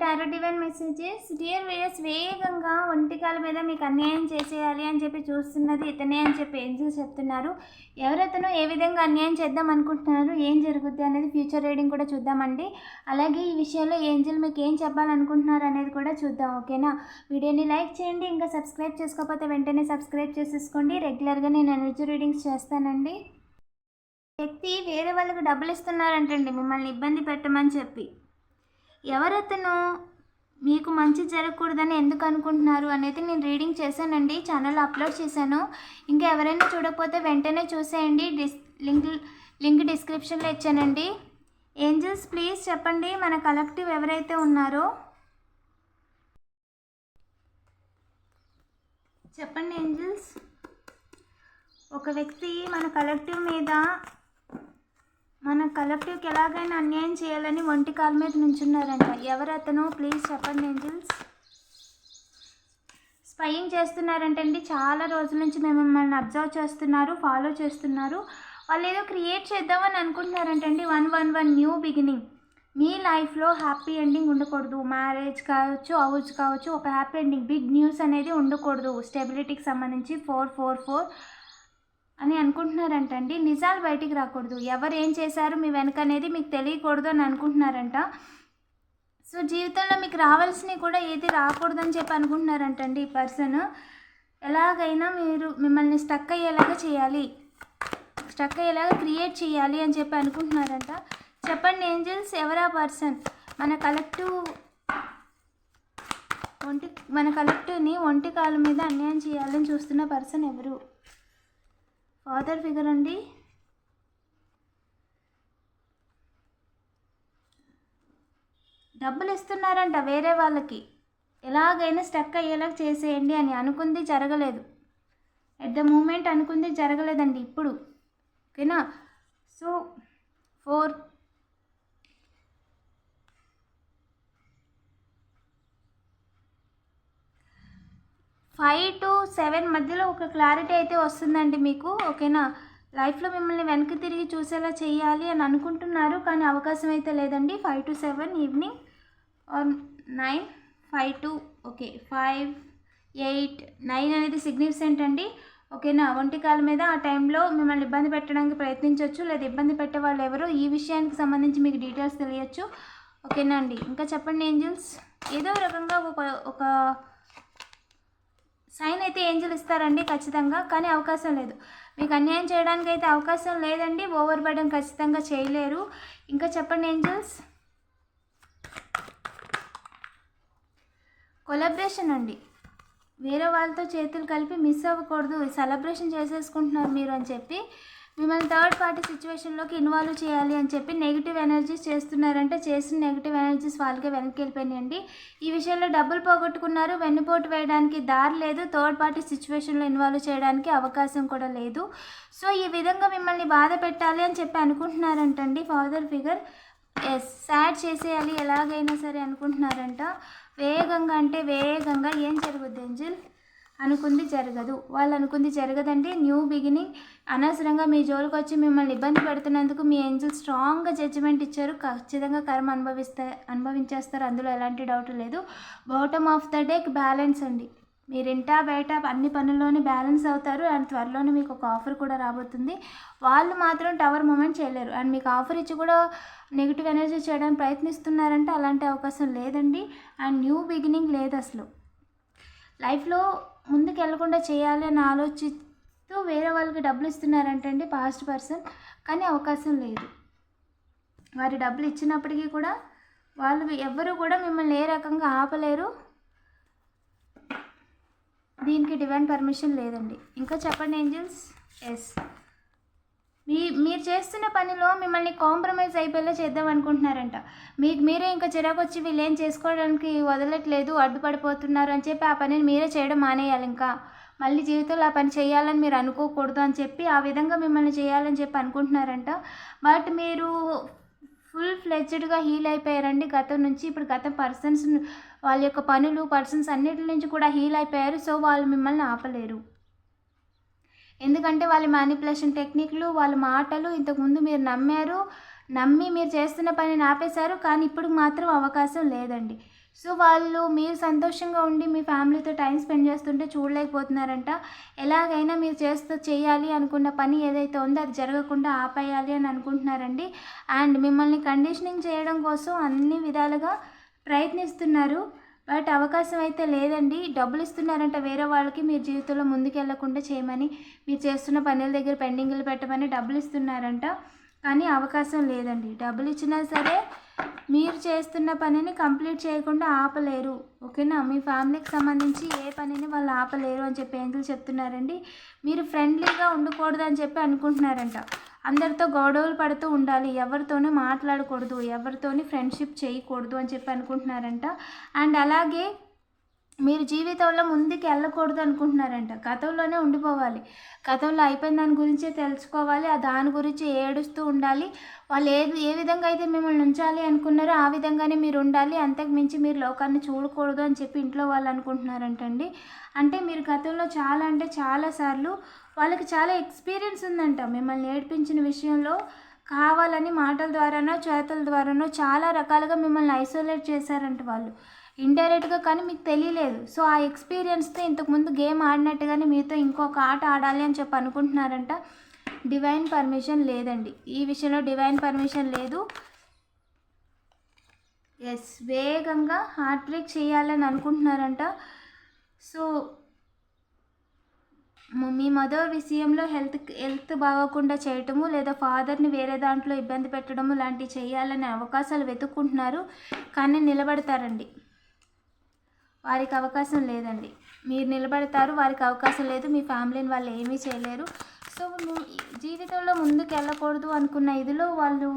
Tarot divine messages dear viewers వేగంగా ఒంటికాల మీద మీకు అన్యాయం చేసేయాలి అని చెప్పి చూస్తున్నది ఇతనే అని చెప్పి ఏంజిల్స్ చెప్తున్నారు. ఎవరతను ఏ విధంగా అన్యాయం చేద్దాం అనుకుంటున్నారు? ఏం జరుగుద్ది అనేది ఫ్యూచర్ రీడింగ్ కూడా చూద్దామండి. అలాగే ఈ విషయంలో ఏంజిల్ మీకు ఏం చెప్పాలనుకుంటున్నారు అనేది కూడా చూద్దాం ఓకేనా? వీడియోని లైక్ చేయండి ఇంకా సబ్స్క్రైబ్ చేసుకోకపోతే వెంటనే సబ్స్క్రైబ్ చేసేసుకోండి. రెగ్యులర్గా నేను ఎనర్జీ రీడింగ్స్ చేస్తానండి. వ్యక్తి వేరే వాళ్ళకి డబ్బులు ఇస్తున్నారంటండి మిమ్మల్ని ఇబ్బంది పెట్టమని చెప్పి. ఎవరతను? మీకు మంచి జరగకూడదని ఎందుకు అనుకుంటున్నారు అనేది నేను రీడింగ్ చేశానండి. ఛానల్ అప్లోడ్ చేశాను. ఇంకా ఎవరైనా చూడకపోతే వెంటనే చూసేయండి. డిస్ లింక్ లింక్ డిస్క్రిప్షన్లో ఇచ్చానండి. ఏంజల్స్ ప్లీజ్ చెప్పండి మన కలెక్టివ్ ఎవరైతే ఉన్నారో. చెప్పండి ఏంజల్స్. ఒక వ్యక్తి మన కలెక్టివ్ మీద మన కలెక్టివ్కి ఎలాగైనా అన్యాయం చేయాలని ఒంటి కాలు మీద నుంచున్నారంట. ఎవరు అతను? ప్లీజ్ చెప్పండి ఏంజిల్స్. స్పయింగ్ చేస్తున్నారంటండి. చాలా రోజుల నుంచి మేము మిమ్మల్ని అబ్జర్వ్ చేస్తున్నారు ఫాలో చేస్తున్నారు. వాళ్ళు ఏదో క్రియేట్ చేద్దామని అనుకుంటున్నారంటండి. One one one new beginning. మీ లైఫ్లో హ్యాపీ ఎండింగ్ ఉండకూడదు. మ్యారేజ్ కావచ్చు హౌస్ కావచ్చు ఒక హ్యాపీ ఎండింగ్. బిగ్ న్యూస్ అనేది ఉండకూడదు. స్టెబిలిటీకి సంబంధించి ఫోర్ ఫోర్ ఫోర్. అని అనుకుంటున్నారంటండి. నిజాలు బయటికి రాకూడదు. ఎవరు ఏం చేశారు మీ వెనక అనేది మీకు తెలియకూడదు అని అనుకుంటున్నారంట. సో జీవితంలో మీకు రావాల్సినవి కూడా ఏది రాకూడదని చెప్పి అనుకుంటున్నారంటండి ఈ పర్సన్. ఎలాగైనా మీరు మిమ్మల్ని స్టక్ అయ్యేలాగా చేయాలి. స్టక్ అయ్యేలాగా క్రియేట్ చేయాలి అని చెప్పి అనుకుంటున్నారంట. చెప్పండి ఏంజల్స్ ఎవరా పర్సన్? మన కలెక్టివ్ ఒంటి మన కలెక్టివ్ని ఒంటి కాలు మీద అన్యాయం చేయాలని చూస్తున్న పర్సన్ ఎవరు? ఫాదర్ ఫిగర్ అండి. డబ్బులు ఇస్తున్నారంట వేరే వాళ్ళకి. ఎలాగైనా స్టక్ అయ్యేలా చేసేయండి అని అనుకుంది జరగలేదు. ఎట్ ద మూమెంట్ అనుకుంది జరగలేదండి ఇప్పుడు. ఓకేనా? So four five to seven మధ్యలో ఒక క్లారిటీ అయితే వస్తుందండి మీకు ఓకేనా? లైఫ్లో మిమ్మల్ని వెనక్కి తిరిగి చూసేలా చేయాలి అని అనుకుంటున్నారు కానీ అవకాశం అయితే లేదండి. Five to seven evening or nine five to okay five eight nine అనేది సిగ్నిఫికెంట్ అండి ఓకేనా? ఒంటికాల మీద ఆ టైంలో మిమ్మల్ని ఇబ్బంది పెట్టడానికి ప్రయత్నించవచ్చు లేదా ఇబ్బంది పెట్టే వాళ్ళు ఎవరు ఈ విషయానికి సంబంధించి మీకు డీటెయిల్స్ తెలియచ్చు ఓకేనా అండి? ఇంకా చెప్పండి ఏంజల్స్? ఏదో రకంగా ఒక ఒక సైన్ అయితే ఏంజల్ ఇస్తారండి ఖచ్చితంగా కానీ అవకాశం లేదు. మీకు అన్యాయం చేయడానికి అయితే అవకాశం లేదండి ఓవర్ బర్డెన్ ఖచ్చితంగా చేయలేరు. ఇంకా చెప్పండి ఏంజల్స్? కొలాబరేషన్ అండి. వేరే వాళ్ళతో చేతులు కలిపి మిస్ అవ్వకూడదు సెలబ్రేషన్ చేసేసుకుంటున్నారు మీరు అని చెప్పి మిమ్మల్ని థర్డ్ పార్టీ సిచ్యువేషన్లోకి ఇన్వాల్వ్ చేయాలి అని చెప్పి నెగిటివ్ ఎనర్జీస్ చేస్తున్నారంటే చేసిన నెగిటివ్ ఎనర్జీస్ వాళ్ళకే వెనక్కి వెళ్ళిపోయినాయండి. ఈ విషయంలో డబ్బులు పోగొట్టుకున్నారు వెన్నుపోటు వేయడానికి దారి లేదు థర్డ్ పార్టీ సిచ్యువేషన్లో ఇన్వాల్వ్ చేయడానికి అవకాశం కూడా లేదు. సో ఈ విధంగా మిమ్మల్ని బాధ పెట్టాలి అని చెప్పి అనుకుంటున్నారంటండి ఫాదర్ ఫిగర్ ఎస్ సాడ్ చేసేయాలి ఎలాగైనా సరే అనుకుంటున్నారంట. వేగంగా అంటే వేగంగా ఏం జరుగుద్ది ఏంజిల్ అనుకుంది జరగదు. వాళ్ళు అనుకుంది జరగదండి న్యూ బిగినింగ్. అనవసరంగా మీ జోలికి వచ్చి మిమ్మల్ని ఇబ్బంది పెడుతున్నందుకు మీ ఏంజిల్ స్ట్రాంగ్గా జడ్జిమెంట్ ఇచ్చారు. ఖచ్చితంగా కర్మ అనుభవిస్తే అనుభవించేస్తారు. అందులో ఎలాంటి డౌట్ లేదు. Bottom of the day balance అండి. మీరు ఇంటా బయట అన్ని పనుల్లోనే బ్యాలెన్స్ అవుతారు. అండ్ త్వరలోనే మీకు ఒక ఆఫర్ కూడా రాబోతుంది. వాళ్ళు మాత్రం టవర్ మూమెంట్ చేయలేరు. అండ్ మీకు ఆఫర్ ఇచ్చి కూడా నెగిటివ్ ఎనర్జీ చేయడానికి ప్రయత్నిస్తున్నారంటే అలాంటి అవకాశం లేదండి. అండ్ న్యూ బిగినింగ్ లేదు అసలు. లైఫ్లో ముందుకు వెళ్ళకుండా చేయాలి అని ఆలోచిస్తూ వేరే వాళ్ళకి డబ్బులు ఇస్తున్నారంటండి పాస్ట్ పర్సన్ కానీ అవకాశం లేదు. వారి డబ్బులు ఇచ్చినప్పటికీ కూడా వాళ్ళు ఎవ్వరూ కూడా మిమ్మల్ని ఏ రకంగా ఆపలేరు. దీనికి డివైన్ పర్మిషన్ లేదండి. ఇంకా చెప్పండి ఏంజల్స్ ఎస్ మీ మీరు చేస్తున్న పనిలో మిమ్మల్ని కాంప్రమైజ్ అయిపోయేలా చేద్దాం అనుకుంటున్నారంట. మీకు మీరే ఇంకా చిరాకు వచ్చి వీళ్ళు ఏం చేసుకోవడానికి వదలట్లేదు అడ్డుపడిపోతున్నారు అని చెప్పి ఆ పనిని మీరే చేయడం మానేయాలి ఇంకా. మళ్ళీ జీవితంలో ఆ పని చేయాలని మీరు అనుకోకూడదు అని చెప్పి ఆ విధంగా మిమ్మల్ని చేయాలని చెప్పి అనుకుంటున్నారంట. బట్ మీరు ఫుల్ ఫ్లెడ్జ్డ్గా హీల్ అయిపోయారండి గతం నుంచి. ఇప్పుడు గత పర్సన్స్ వాళ్ళ యొక్క పనులు పర్సన్స్ అన్నిటి నుంచి కూడా హీల్ అయిపోయారు. సో వాళ్ళు మిమ్మల్ని ఆపలేరు. ఎందుకంటే వాళ్ళ మ్యానిపులేషన్ టెక్నిక్లు వాళ్ళ మాటలు ఇంతకుముందు మీరు నమ్మారు నమ్మి మీరు చేస్తున్న పనిని ఆపేశారు కానీ ఇప్పుడు మాత్రం అవకాశం లేదండి. సో వాళ్ళు మీరు సంతోషంగా ఉండి మీ ఫ్యామిలీతో టైం స్పెండ్ చేస్తుంటే చూడలేకపోతున్నారంట. ఎలాగైనా మీరు చేస్తూ చేయాలి అనుకున్న పని ఏదైతే ఉందో అది జరగకుండా ఆపేయాలి అని అనుకుంటున్నారండి. అండ్ మిమ్మల్ని కండిషనింగ్ చేయడం కోసం అన్ని విధాలుగా ప్రయత్నిస్తున్నారు. బట్ అవకాశం అయితే లేదండి. డబ్బులు ఇస్తున్నారంట వేరే వాళ్ళకి. మీరు జీవితంలో ముందుకెళ్ళకుండా చేయమని మీరు చేస్తున్న పనుల దగ్గర పెండింగ్లు పెట్టమని డబ్బులు ఇస్తున్నారంట. కానీ అవకాశం లేదండి. డబ్బులు ఇచ్చినా సరే మీరు చేస్తున్న పనిని కంప్లీట్ చేయకుండా ఆపలేరు. ఓకేనా? మీ ఫ్యామిలీకి సంబంధించి ఏ పనిని వాళ్ళు ఆపలేరు అని చెప్పి ఏంజలు చెప్తున్నారండి. మీరు ఫ్రెండ్లీగా ఉండకూడదు అని చెప్పి అనుకుంటున్నారంట. అందరితో గొడవలు పడుతూ ఉండాలి. ఎవరితోనూ మాట్లాడకూడదు. ఎవరితోని ఫ్రెండ్షిప్ చేయకూడదు అని చెప్పి అనుకుంటున్నారంట. అండ్ అలాగే మీరు జీవితంలో ముందుకు వెళ్ళకూడదు అనుకుంటున్నారంట. గతంలోనే ఉండిపోవాలి. గతంలో అయిపోయిన దాని గురించే తెలుసుకోవాలి. ఆ దాని గురించి ఏడుస్తూ ఉండాలి. వాళ్ళు ఏ ఏ విధంగా అయితే మిమ్మల్ని ఉంచాలి అనుకున్నారో ఆ విధంగానే మీరు ఉండాలి. అంతకు మించి మీరు లోకాన్ని చూడకూడదు అని చెప్పి ఇంట్లో వాళ్ళు అనుకుంటున్నారంటండి. అంటే మీరు గతంలో చాలా అంటే చాలాసార్లు వాళ్ళకి చాలా ఎక్స్పీరియన్స్ ఉందంట. మిమ్మల్ని ఏడిపించిన విషయంలో కావాలని మాటల ద్వారానో చేతల ద్వారానో చాలా రకాలుగా మిమ్మల్ని ఐసోలేట్ చేశారంట వాళ్ళు. ఇండైరెక్ట్గా కానీ మీకు తెలియలేదు. సో ఆ ఎక్స్పీరియన్స్తో ఇంతకుముందు గేమ్ ఆడినట్టుగానే మీతో ఇంకొక ఆట ఆడాలి అని చెప్పి అనుకుంటున్నారంట. డివైన్ పర్మిషన్ లేదండి. ఈ విషయంలో డివైన్ పర్మిషన్ లేదు. ఎస్ వేగంగా హార్ట్ బ్రేక్ చేయాలని అనుకుంటున్నారంట. సో మీ మదర్ విషయంలో హెల్త్ హెల్త్ బాగోకుండా చేయటము లేదా ఫాదర్ని వేరే దాంట్లో ఇబ్బంది పెట్టడము లాంటివి చేయాలనే అవకాశాలు వెతుక్కుంటున్నారు. కానీ నిలబడతారండి. వారికి అవకాశం లేదండి. మీరు నిలబడతారు వారికి అవకాశం లేదు మీ ఫ్యామిలీని వాళ్ళు ఏమీ చేయలేరు. సో జీవితంలో ముందుకు వెళ్ళకూడదు అనుకున్న ఇదిలో వాళ్ళు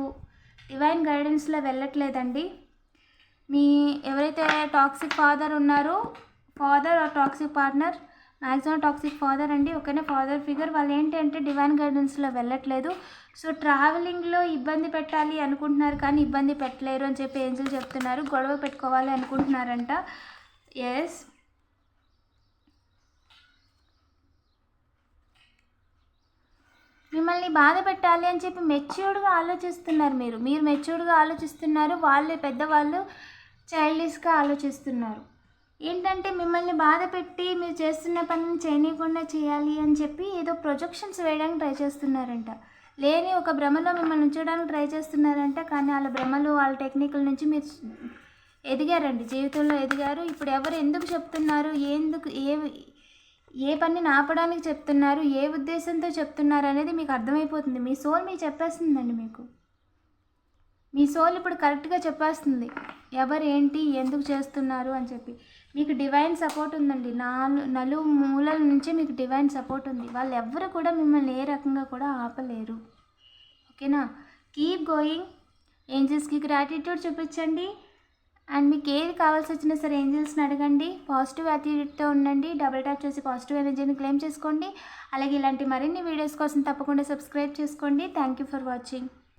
డివైన్ గైడెన్స్లో వెళ్ళట్లేదండి. మీ ఎవరైతే టాక్సిక్ ఫాదర్ ఉన్నారో father or toxic partner maximum toxic father అండి. ఒకనే ఫాదర్ ఫిగర్ వాళ్ళు ఏంటంటే డివైన్ గైడెన్స్లో వెళ్ళట్లేదు. సో ట్రావెలింగ్లో ఇబ్బంది పెట్టాలి అనుకుంటున్నారు కానీ ఇబ్బంది పెట్టలేరు అని చెప్పి ఏంజల్ చెప్తున్నారు. గొడవ పెట్టుకోవాలి అనుకుంటున్నారంట. ఎస్ మిమ్మల్ని బాధ పెట్టాలి అని చెప్పి మెచ్యూర్డ్గా ఆలోచిస్తున్నారు మీరు. మీరు మెచ్యూర్డ్గా ఆలోచిస్తున్నారు. వాళ్ళు పెద్దవాళ్ళు చైల్డిష్గా ఆలోచిస్తున్నారు. ఏంటంటే మిమ్మల్ని బాధ పెట్టి మీరు చేస్తున్న పనిని చేయనీయకుండా చేయాలి అని చెప్పి ఏదో ప్రొజెక్షన్స్ వేయడానికి ట్రై చేస్తున్నారంట. లేని ఒక భ్రమలో మిమ్మల్ని ఉంచడానికి ట్రై చేస్తున్నారంట. కానీ వాళ్ళ భ్రమలు వాళ్ళ టెక్నికల్ నుంచి మీరు ఎదిగారండి. జీవితంలో ఎదిగారు. ఇప్పుడు ఎవరు ఎందుకు చెప్తున్నారు? ఎందుకు ఏ ఏ పనిని ఆపడానికి చెప్తున్నారు? ఏ ఉద్దేశంతో చెప్తున్నారు అనేది మీకు అర్థమైపోతుంది. మీ సోల్ మీకు చెప్పేస్తుందండి మీకు. మీ సోల్ ఇప్పుడు కరెక్ట్గా చెప్పేస్తుంది. ఎవరు ఏంటి ఎందుకు చేస్తున్నారు? అని చెప్పి. మీకు డివైన్ సపోర్ట్ ఉందండి. నాలు నలు మూలల నుంచి మీకు డివైన్ సపోర్ట్ ఉంది. వాళ్ళు ఎవ్వరు కూడా మిమ్మల్ని ఏ రకంగా కూడా ఆపలేరు. ఓకేనా? Keep going. ఏంజెస్కి గ్రాటిట్యూడ్ చూపించండి. అండ్ మీకు ఏది కావాల్సి వచ్చినా సరే ఏంజల్స్ని అడగండి. పాజిటివ్ యాటిట్యూడ్తో ఉండండి. డబుల్ ట్యాప్ చేసి పాజిటివ్ ఎనర్జీని క్లెయిమ్ చేసుకోండి. అలాగే ఇలాంటి మరిన్ని వీడియోస్ కోసం తప్పకుండా సబ్స్క్రైబ్ చేసుకోండి. Thank you for watching.